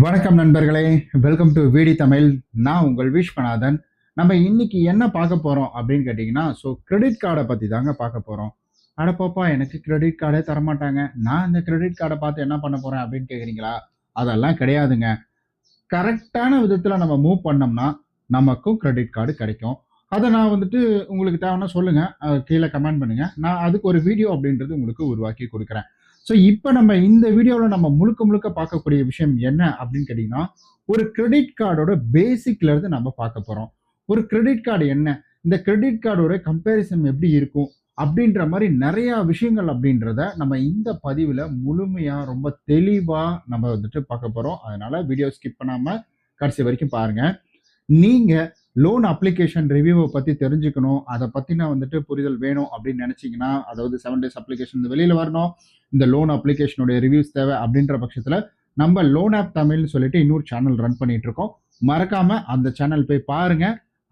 வணக்கம் நண்பர்களே welcome to வீடி Tamil. நான் உங்கள் விஸ்வநாதன். நம்ம இன்னைக்கு என்ன பார்க்க போகிறோம் அப்படின்னு கேட்டிங்கன்னா ஸோ கிரெடிட் கார்டை பற்றி தாங்க பார்க்க போகிறோம் அடப்பாப்பா எனக்கு கிரெடிட் கார்டே தரமாட்டாங்க. நான் இந்த கிரெடிட் கார்டை பார்த்து என்ன பண்ண போகிறேன் அப்படின்னு கேட்குறீங்களா அதெல்லாம் கிடையாதுங்க. கரெக்டான விதத்தில் நம்ம மூவ் பண்ணோம்னா நமக்கும் கிரெடிட் கார்டு கிடைக்கும். அதை நான் வந்துட்டு உங்களுக்கு தேவைன்னா சொல்லுங்கள் கீழே கமெண்ட் பண்ணுங்கள் நான் அதுக்கு ஒரு வீடியோ அப்படின்றது உங்களுக்கு உருவாக்கி கொடுக்குறேன். ஸோ இப்போ நம்ம இந்த வீடியோவில் நம்ம முழுக்க முழுக்க பார்க்கக்கூடிய விஷயம் என்ன அப்படின்னு கேட்டிங்கன்னா ஒரு கிரெடிட் கார்டோட பேசிக்லேருந்து நம்ம பார்க்க போகிறோம் ஒரு கிரெடிட் கார்டு என்ன? இந்த கிரெடிட் கார்டோட கம்பேரிசன் எப்படி இருக்கும்? அப்படின்ற மாதிரி நிறையா விஷயங்கள் அப்படின்றத நம்ம இந்த பதிவில் முழுமையாக ரொம்ப தெளிவாக நம்ம வந்துட்டு பார்க்க போகிறோம் அதனால் வீடியோ ஸ்கிப் பண்ணாமல் கடைசி வரைக்கும் பாருங்கள் நீங்கள் லோன் அப்ளிகேஷன் ரிவ்யூவை பற்றி தெரிஞ்சுக்கணும். அதை பற்றின வந்துட்டு புரிதல் வேணும் அப்படின்னு நினச்சிங்கன்னா அதாவது செவன் டேஸ் அப்ளிகேஷன் வெளியில் வரணும். இந்த லோன் அப்ளிகேஷனுடைய ரிவ்யூஸ் தேவை அப்படின்ற பட்சத்தில் நம்ம லோன் ஆப் தமிழ்னு சொல்லிட்டு இன்னொரு சேனல் ரன் பண்ணிட்டு இருக்கோம். மறக்காம அந்த சேனல் போய் பாருங்க.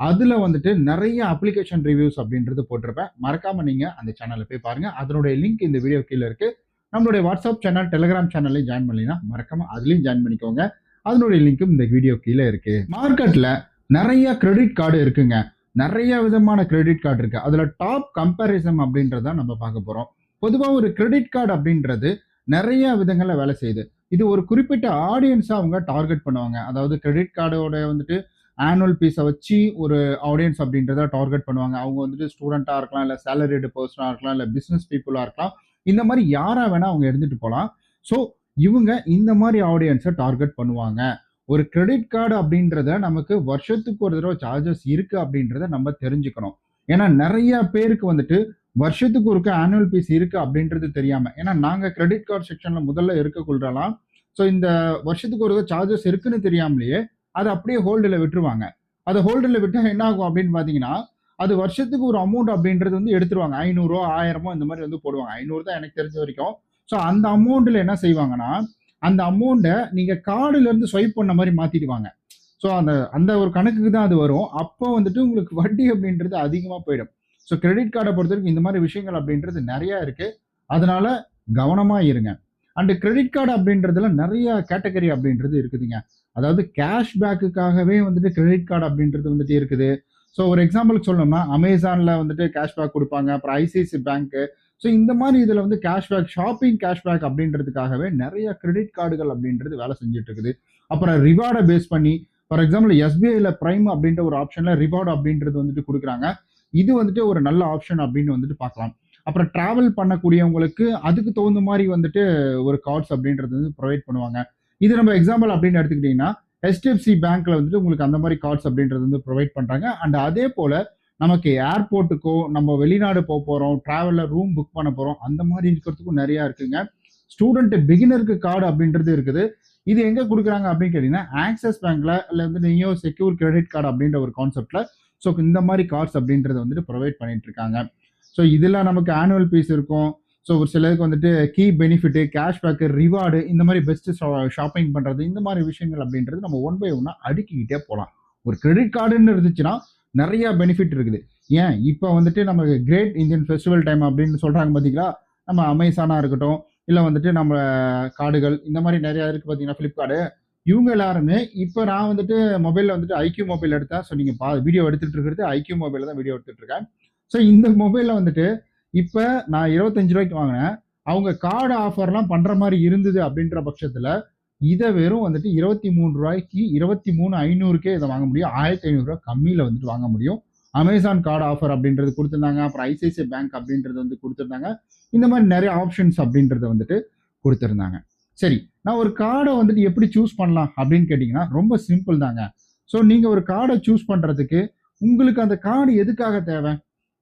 அதில் வந்துட்டு நிறைய அப்ளிகேஷன் ரிவ்யூஸ் அப்படின்றது போட்டிருப்பேன். மறக்காம நீங்கள் அந்த சேனலை போய் பாருங்க. அதனுடைய லிங்க் இந்த வீடியோ கீழே இருக்குது நம்மளுடைய வாட்ஸ்அப் சேனல் டெலிகிராம் சேனல்லையும் ஜாயின் பண்ணீங்கன்னா மறக்காம அதுலேயும் ஜாயின் பண்ணிக்கோங்க. அதனுடைய லிங்க்கும் இந்த வீடியோ கீழே இருக்குது மார்க்கெட்டில் நிறைய கிரெடிட் கார்டு இருக்குங்க. நிறைய விதமான கிரெடிட் கார்டு இருக்கு. அதுல டாப் கம்பேரிசம் அப்படின்றத நம்ம பார்க்க போறோம். பொதுவாக ஒரு கிரெடிட் கார்டு அப்படின்றது நிறைய விதங்களில் வேலை செய்யுது. இது ஒரு குறிப்பிட்ட ஆடியன்ஸை அவங்க டார்கெட் பண்ணுவாங்க. அதாவது கிரெடிட் கார்டோட வந்துட்டு ஆனுவல் பீஸை வச்சு ஒரு ஆடியன்ஸ் அப்படின்றத டார்கெட் பண்ணுவாங்க. அவங்க வந்துட்டு ஸ்டூடெண்ட்டாக இருக்கலாம் இல்லை சேலரிடு பர்சனாக இருக்கலாம் இல்லை பிஸ்னஸ் பீப்புளாக இருக்கலாம். இந்த மாதிரி யாராக வேணால் அவங்க இருந்துட்டு போகலாம் ஸோ இவங்க இந்த மாதிரி ஆடியன்ஸை டார்கெட் பண்ணுவாங்க. ஒரு கிரெடிட் கார்டு அப்படின்றத நமக்கு வருஷத்துக்கு ஒரு தடவை சார்ஜஸ் இருக்கு அப்படின்றத நம்ம தெரிஞ்சுக்கணும். ஏன்னா நிறைய பேருக்கு வந்துட்டு வருஷத்துக்கு ஒருக்க ஆனுவல் ஃபீஸ் இருக்கு அப்படின்றது தெரியாம ஏன்னா நாங்க கிரெடிட் கார்டு செக்ஷன்ல முதல்ல இருக்க கொள்றலாம் ஸோ இந்த வருஷத்துக்கு ஒரு சார்ஜஸ் இருக்குன்னு தெரியாமலேயே அதை அப்படியே ஹோல்டில் விட்டுருவாங்க. அதை ஹோல்டில் விட்டால் என்ன ஆகும் அப்படின்னு பார்த்தீங்கன்னா அது வருஷத்துக்கு ஒரு அமௌண்ட் அப்படின்றது வந்து எடுத்துருவாங்க. ஐநூறுரூவா ஆயிரமோ இந்த மாதிரி வந்து போடுவாங்க. ஐநூறு தான் எனக்கு தெரிஞ்ச வரைக்கும். ஸோ அந்த அமௌண்ட்டில் என்ன செய்வாங்கன்னா அந்த அமௌண்ட்டை நீங்கள் கார்டுலேருந்து ஸ்வைப் பண்ண மாதிரி மாற்றிடுவாங்க ஸோ அந்த அந்த ஒரு கணக்குக்கு தான் அது வரும். அப்போ வந்துட்டு உங்களுக்கு வட்டி அப்படின்றது அதிகமாக போயிடும். ஸோ கிரெடிட் கார்டை பொறுத்த வரைக்கும் இந்த மாதிரி விஷயங்கள் அப்படின்றது நிறையா இருக்குது அதனால கவனமாக இருங்க. அண்டு கிரெடிட் கார்டு அப்படின்றதுல நிறைய கேட்டகரி அப்படின்றது இருக்குதுங்க. அதாவது கேஷ் பேக்குக்காகவே வந்துட்டு கிரெடிட் கார்டு அப்படின்றது வந்துட்டு இருக்குது. ஸோ ஒரு எக்ஸாம்பிளுக்கு சொல்லணும்னா அமேசானில் வந்துட்டு கேஷ்பேக் கொடுப்பாங்க. அப்புறம் ஐசிஐசி பேங்க்கு ஸோ இந்த மாதிரி இதில் வந்து கேஷ்பேக் ஷாப்பிங் கேஷ்பேக் அப்படின்றதுக்காகவே நிறைய கிரெடிட் கார்டுகள் அப்படின்றது வேலை செஞ்சுட்டு இருக்குது அப்புறம் ரிவார்டை பேஸ் பண்ணி ஃபார் எக்ஸாம்பிள் எஸ்பிஐல ப்ரைம் அப்படின்ற ஒரு ஆப்ஷனில் ரிவார்டு அப்படின்றது வந்துட்டு கொடுக்குறாங்க. இது வந்துட்டு ஒரு நல்ல ஆப்ஷன் அப்படின்னு வந்துட்டு பார்க்கலாம். அப்புறம் ட்ராவல் பண்ணக்கூடியவங்களுக்கு அதுக்கு தகுந்த மாதிரி வந்துட்டு ஒரு கார்ட்ஸ் அப்படின்றது வந்து ப்ரொவைட் பண்ணுவாங்க. இது நம்ம எக்ஸாம்பிள் அப்படின்னு எடுத்துக்கிட்டிங்கன்னா ஹெச்டிஎஃப்சி பேங்க்ல வந்துட்டு உங்களுக்கு அந்த மாதிரி கார்ட்ஸ் அப்படின்றது வந்து ப்ரொவைட் பண்ணுறாங்க அண்ட் அதே போல நமக்கு ஏர்போர்ட்டுக்கோ நம்ம வெளிநாடு போக போகிறோம் ட்ராவலில் ரூம் புக் பண்ண போகிறோம் அந்த மாதிரி இருக்கிறதுக்கும் நிறையா இருக்குங்க. ஸ்டூடெண்ட் பிகினருக்கு கார்டு அப்படின்றது இருக்குது. இது எங்கே கொடுக்குறாங்க அப்படின்னு கேட்டிங்கன்னா ஆக்சிஸ் பேங்க்கில் இல்லை வந்து நியோ செக்யூர் கிரெடிட் கார்டு அப்படின்ற ஒரு கான்செப்டில் ஸோ இந்த மாதிரி கார்ட்ஸ் அப்படின்றத வந்துட்டு ப்ரொவைட் பண்ணிட்டு இருக்காங்க. ஸோ இதில் நமக்கு ஆனுவல் ஃபீஸ் இருக்கும். ஸோ ஒரு சிலருக்கு வந்துட்டு கீ பெனிஃபிட்டு கேஷ்பேக்கு ரிவார்டு இந்த மாதிரி பெஸ்ட்டு ஷாப்பிங் பண்ணுறது இந்த மாதிரி விஷயங்கள் அப்படின்றது நம்ம ஒன் பை ஒன்னாக அடுக்கிக்கிட்டே போகலாம். ஒரு கிரெடிட் கார்டுன்னு இருந்துச்சுன்னா நிறையா பெனிஃபிட் இருக்குது. ஏன்? இப்போ வந்துட்டு நமக்கு கிரேட் இந்தியன் ஃபெஸ்டிவல் டைம் அப்படின்னு சொல்கிறாங்க பார்த்தீங்களா நம்ம அமேசானாக இருக்கட்டும் இல்லை வந்துட்டு நம்ம கார்டுகள் இந்த மாதிரி நிறையா இருக்குது பார்த்தீங்கன்னா ஃப்ளிப்கார்டு இவங்க எல்லாருமே இப்போ நான் வந்துட்டு மொபைலில் வந்துட்டு ஐக்யூ மொபைல் எடுத்தேன் ஸோ நீங்கள் பா வீடியோ எடுத்துகிட்டு இருக்கிறது ஐக்யூ மொபைலில் தான் வீடியோ எடுத்துட்டு இருக்கேன். ஸோ இந்த மொபைலில் வந்துட்டு இப்போ நான் இருபத்தஞ்சு ரூபாய்க்கு வாங்கினேன். அவங்க கார்டு ஆஃபர்லாம் பண்ணுற மாதிரி இருந்தது அப்படின்ற பட்சத்தில் இதை வெறும் வந்துட்டு இருபத்தி மூணு ரூபாய்க்கு இருபத்தி மூணு ஐநூறுக்கே இதை வாங்க முடியும். ஆயிரத்தி ஐநூறுரூவா கம்மியில் வந்துட்டு வாங்க முடியும். அமேசான் கார்டு ஆஃபர் அப்படின்றது கொடுத்துருந்தாங்க. அப்புறம் ஐசிஐசிஐ பேங்க் அப்படின்றது வந்து கொடுத்துருந்தாங்க. இந்த மாதிரி நிறைய ஆப்ஷன்ஸ் அப்படின்றத வந்துட்டு கொடுத்துருந்தாங்க. சரி நான் ஒரு கார்டை வந்துட்டு எப்படி சூஸ் பண்ணலாம் அப்படின்னு கேட்டிங்கன்னா ரொம்ப சிம்பிள் தாங்க. ஸோ நீங்கள் ஒரு கார்டை சூஸ் பண்ணுறதுக்கு உங்களுக்கு அந்த கார்டு எதுக்காக தேவை?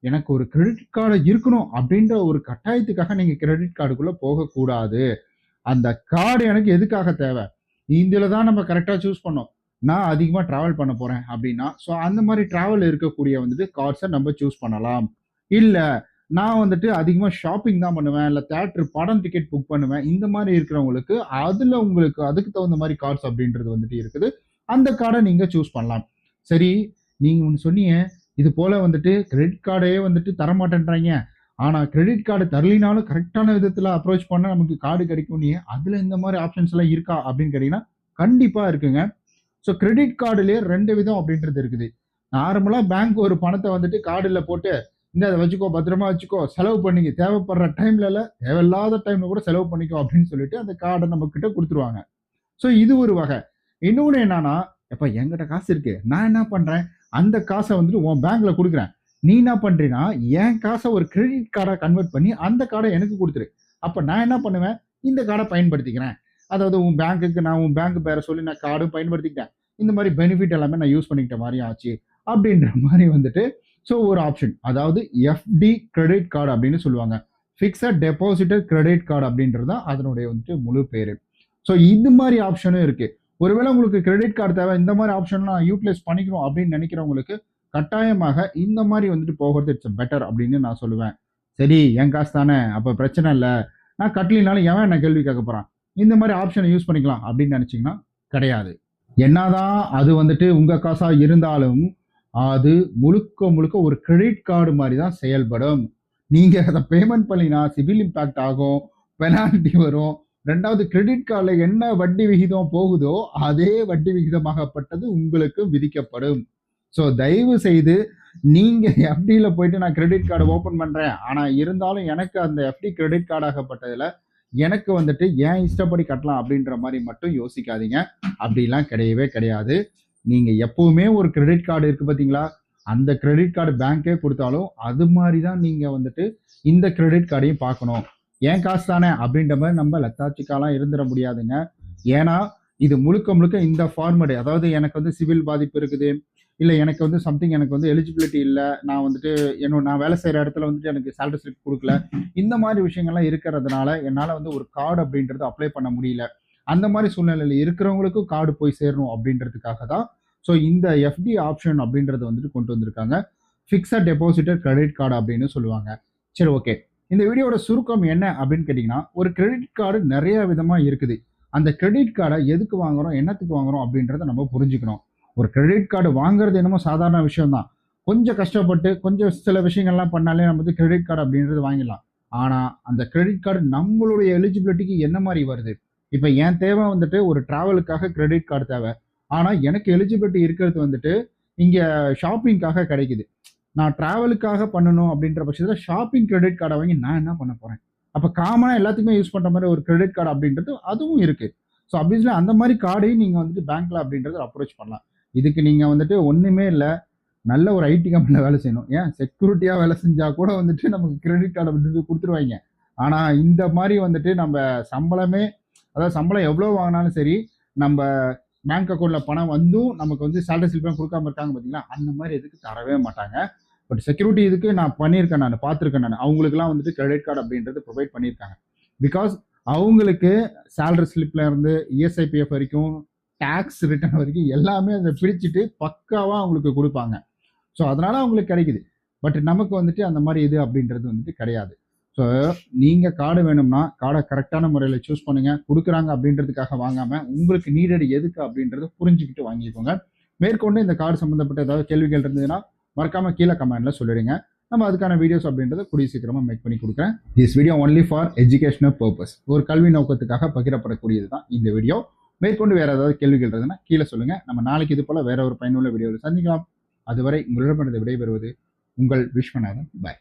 எனக்கு ஒரு கிரெடிட் கார்டு இருக்கணும் அப்படின்ற ஒரு கட்டாயத்துக்காக நீங்கள் கிரெடிட் கார்டுக்குள்ளே போகக்கூடாது. அந்த கார்டு எனக்கு எதுக்காக தேவை? இதில் தான் நம்ம கரெக்டாக சூஸ் பண்ணோம். நான் அதிகமாக ட்ராவல் பண்ண போகிறேன் அப்படின்னா ஸோ அந்த மாதிரி ட்ராவல் இருக்கக்கூடிய வந்துட்டு கார்ட்ஸை நம்ம சூஸ் பண்ணலாம். இல்லை நான் வந்துட்டு அதிகமாக ஷாப்பிங் தான் பண்ணுவேன் இல்லை தேட்டர் படம் டிக்கெட் புக் பண்ணுவேன். இந்த மாதிரி இருக்கிறவங்களுக்கு அதில் உங்களுக்கு அதுக்கு தகுந்த மாதிரி கார்ட்ஸ் அப்படின்றது வந்துட்டு இருக்குது. அந்த கார்டை நீங்கள் சூஸ் பண்ணலாம். சரி நீங்கள் ஒன்று சொன்னீங்க இது போல் வந்துட்டு கிரெடிட் கார்டே வந்துட்டு தரமாட்டேன்றாங்க. ஆனால் கிரெடிட் கார்டு தரலினாலும் கரெக்டான விதத்தில் அப்ரோச் பண்ணால் நமக்கு கார்டு கிடைக்கும் நீ அதில் இந்த மாதிரி ஆப்ஷன்ஸ் எல்லாம் இருக்கா அப்படின்னு கேட்டிங்கன்னா கண்டிப்பாக இருக்குங்க. ஸோ கிரெடிட் கார்டுலேயே ரெண்டு விதம் அப்படின்றது இருக்குது. நார்மலாக பேங்க் ஒரு பணத்தை வந்துட்டு கார்டில் போட்டு, இந்த அதை வச்சுக்கோ, பத்திரமா வச்சுக்கோ, செலவு பண்ணிக்க. தேவைப்படுற டைம்ல தேவையில்லாத டைம்ல கூட செலவு பண்ணிக்கோ" அப்படின்னு சொல்லிட்டு அந்த கார்டை நம்ம கிட்ட கொடுத்துருவாங்க ஸோ இது ஒரு வகை. இன்னொன்று என்னன்னா, "எப்பா என்கிட்ட காசு இருக்கு. நான் என்ன பண்றேன், அந்த காசை வந்துட்டு உன் பேங்க்ல கொடுக்குறேன் நீ என்ன பண்ணுறீன்னா என் காசை ஒரு கிரெடிட் கார்டாக கன்வெர்ட் பண்ணி அந்த கார்டை எனக்கு கொடுத்துரு அப்போ நான் என்ன பண்ணுவேன், இந்த கார்டை பயன்படுத்திக்கிறேன். அதாவது உன் பேங்க்குக்கு நான் உன் பேங்க் பேரை சொல்லி நான் கார்டும் பயன்படுத்திக்கிட்டேன். இந்த மாதிரி பெனிஃபிட் எல்லாமே நான் யூஸ் பண்ணிக்கிட்ட மாதிரி ஆச்சு." அப்படின்ற மாதிரி வந்துட்டு ஸோ ஒரு ஆப்ஷன். அதாவது எஃப்டி கிரெடிட் கார்டு அப்படின்னு சொல்லுவாங்க. ஃபிக்ஸட் டெபாசிட்டர் கிரெடிட் கார்டு அப்படின்றது தான் அதனுடைய வந்துட்டு முழு பேர் ஸோ இது மாதிரி ஆப்ஷனும் இருக்குது ஒருவேளை உங்களுக்கு கிரெடிட் கார்டு தேவை, இந்த மாதிரி ஆப்ஷன்லாம் யூட்டிலைஸ் பண்ணிக்கணும் அப்படின்னு நினைக்கிறவங்களுக்கு கட்டாயமாக இந்த மாதிரி வந்துட்டு போகிறது இட்ஸ் பெட்டர் அப்படின்னு நான் சொல்லுவேன். சரி என் காசு தானே, அப்போ பிரச்சனை இல்லை நான் கட்டலினாலும் எவன் என்ன கேள்வி கேட்க போகிறான் இந்த மாதிரி ஆப்ஷனை யூஸ் பண்ணிக்கலாம் அப்படின்னு நினச்சிங்கன்னா கிடையாது. என்னதான் அது வந்துட்டு உங்கள் காசாக இருந்தாலும், அது முழுக்க முழுக்க ஒரு கிரெடிட் கார்டு மாதிரி தான் செயல்படும். நீங்கள் அதை பேமெண்ட் பண்ணினா சிவில் இம்பாக்ட் ஆகும், பெனால்டி வரும். ரெண்டாவது கிரெடிட் கார்டில் என்ன வட்டி விகிதம் போகுதோ, அதே வட்டி விகிதமாகப்பட்டது உங்களுக்கு விதிக்கப்படும். ஸோ தயவு செய்து நீங்கள் எஃப்டியில் போயிட்டு நான் கிரெடிட் கார்டு ஓப்பன் பண்ணுறேன் ஆனால் இருந்தாலும் எனக்கு அந்த எஃப்டி கிரெடிட் கார்டாகப்பட்டதில் எனக்கு வந்துட்டு ஏன் இஷ்டப்படி கட்டலாம் அப்படின்ற மாதிரி மட்டும் யோசிக்காதீங்க. அப்படிலாம் கிடையவே கிடையாது. நீங்கள் எப்பவுமே ஒரு கிரெடிட் கார்டு இருக்குது பார்த்தீங்களா, அந்த கிரெடிட் கார்டு பேங்க்கே கொடுத்தாலும் அது மாதிரி தான் நீங்கள் வந்துட்டு இந்த கிரெடிட் கார்டையும் பார்க்கணும். ஏன் காசு தானே அப்படின்ற மாதிரி நம்ம லத்தாச்சிக்காலாம் இருந்துட முடியாதுங்க. ஏன்னா, இது முழுக்க முழுக்க இந்த ஃபார்மேட் அதாவது எனக்கு வந்து சிவில் பாதிப்பு இருக்குது. இல்லை எனக்கு வந்து சம்திங் எனக்கு வந்து எலிஜிபிலிட்டி இல்லை நான் வந்துட்டு என்னோட நான் வேலை செய்கிற இடத்துல வந்துட்டு எனக்கு சேலரி ஸ்லிப் கொடுக்கல இந்த மாதிரி விஷயங்கள்லாம் இருக்கிறதுனால, என்னால் வந்து ஒரு கார்டு அப்படின்றது அப்ளை பண்ண முடியல. அந்த மாதிரி சூழ்நிலையில் இருக்கிறவங்களுக்கும் கார்டு போய் சேரணும் அப்படின்றதுக்காக தான், ஸோ இந்த எஃப்டி ஆப்ஷன் அப்படின்றத வந்துட்டு கொண்டு வந்திருக்காங்க. ஃபிக்ஸட் டெபாசிட்டர் கிரெடிட் கார்டு அப்படின்னு சொல்லுவாங்க. சரி ஓகே. இந்த வீடியோவோட சுருக்கம் என்ன அப்படின்னு கேட்டிங்கன்னா ஒரு கிரெடிட் கார்டு நிறைய விதமாக இருக்குது. அந்த கிரெடிட் கார்டை எதுக்கு வாங்குறோம், என்னத்துக்கு வாங்குறோம் அப்படின்றத நம்ம புரிஞ்சுக்கணும். ஒரு கிரெடிட் கார்டு வாங்குறது என்னமோ சாதாரண விஷயம்தான் கொஞ்சம் கஷ்டப்பட்டு, கொஞ்சம் சில விஷயங்கள்லாம் பண்ணாலே நம்ம வந்து கிரெடிட் கார்டு அப்படின்றது வாங்கிடலாம். ஆனால் அந்த கிரெடிட் கார்டு நம்மளுடைய எலிஜிபிலிட்டிக்கு என்ன மாதிரி வருது? இப்போ என் தேவை வந்துட்டு ஒரு ட்ராவலுக்காக கிரெடிட் கார்டு தேவை. ஆனால் எனக்கு எலிஜிபிலிட்டி இருக்கிறது வந்துட்டு, இங்கே ஷாப்பிங்க்காக கிடைக்குது. நான் ட்ராவலுக்காக பண்ணணும் அப்படின்ற பட்சத்தில் ஷாப்பிங் கிரெடிட் கார்டை வாங்கி நான் என்ன பண்ண போகிறேன் அப்போ காமனாக எல்லாத்துக்குமே யூஸ் பண்ணுற மாதிரி ஒரு கிரெடிட் கார்டு அப்படின்றது அதுவும் இருக்குது ஸோ ஆப்வியஸ்லி அந்த மாதிரி கார்டையும் நீங்கள் வந்துட்டு பேங்க்கில் அப்படின்றத அப்ரோச் பண்ணலாம். இதுக்கு நீங்கள் வந்துட்டு ஒன்றுமே இல்லை நல்ல ஒரு ஐடி கம்பெனியில் வேலை செய்யணும். ஏன் செக்யூரிட்டியாக வேலை செஞ்சால் கூட வந்துட்டு நமக்கு கிரெடிட் கார்டு அப்படின்றது கொடுத்துருவாங்க ஆனால் இந்த மாதிரி வந்துட்டு நம்ம சம்பளமே அதாவது சம்பளம் எவ்வளோ வாங்கினாலும் சரி, நம்ம பேங்க் அக்கௌண்ட்டில் பணம் வந்தும் நமக்கு வந்து சேலரி ஸ்லிப்லாம் கொடுக்காம இருக்காங்க பார்த்தீங்களா, அந்த மாதிரி எதுக்கு தரவே மாட்டாங்க. பட் செக்யூரிட்டி இதுக்கு நான் பண்ணியிருக்கேன் நான் பார்த்துருக்கேன் நான் அவங்களுக்கெல்லாம் வந்துட்டு கிரெடிட் கார்டு அப்படின்றது ப்ரொவைட் பண்ணியிருக்காங்க. பிகாஸ் அவங்களுக்கு சேலரி ஸ்லிப்லேருந்து இஎஸ்ஐபிஎஃப் வரைக்கும், டேக்ஸ் ரிட்டர்ன் வரைக்கும் எல்லாமே அதை பிரிச்சுட்டு பக்காவாக அவங்களுக்கு கொடுப்பாங்க ஸோ அதனால அவங்களுக்கு கிடைக்குது. பட் நமக்கு வந்துட்டு அந்த மாதிரி இது அப்படின்றது வந்துட்டு கிடையாது. ஸோ நீங்கள் கார்டு வேணும்னா, கார்டை கரெக்டான முறையில் சூஸ் பண்ணுங்கள் கொடுக்குறாங்க அப்படின்றதுக்காக வாங்காமல் உங்களுக்கு நீடட் எதுக்கு அப்படின்றத புரிஞ்சுக்கிட்டு வாங்கிக்கோங்க. மேற்கொண்டு இந்த கார்டு சம்மந்தப்பட்ட ஏதாவது கேள்விகள் இருந்ததுன்னா, மறக்காமல் கீழே கமெண்ட்ல சொல்லிடுங்க. நம்ம அதுக்கான வீடியோஸ் அப்படின்றத கூடிய சீக்கிரமாக மேக் பண்ணி கொடுக்குறேன் this video only for educational purpose ஒரு கல்வி நோக்கத்துக்காக பகிரப்படக்கூடியது தான் இந்த வீடியோ. மேற்கொண்டு வேறு ஏதாவது கேள்விகள் இருந்ததுன்னா கீழே சொல்லுங்கள் நம்ம நாளைக்கு இது போல் வேற ஒரு பயனுள்ள வீடியோவில் சந்திக்கலாம். அதுவரை உங்களிடமிருந்து விடைபெறுவது உங்கள் விஸ்வநாதன். பாய்.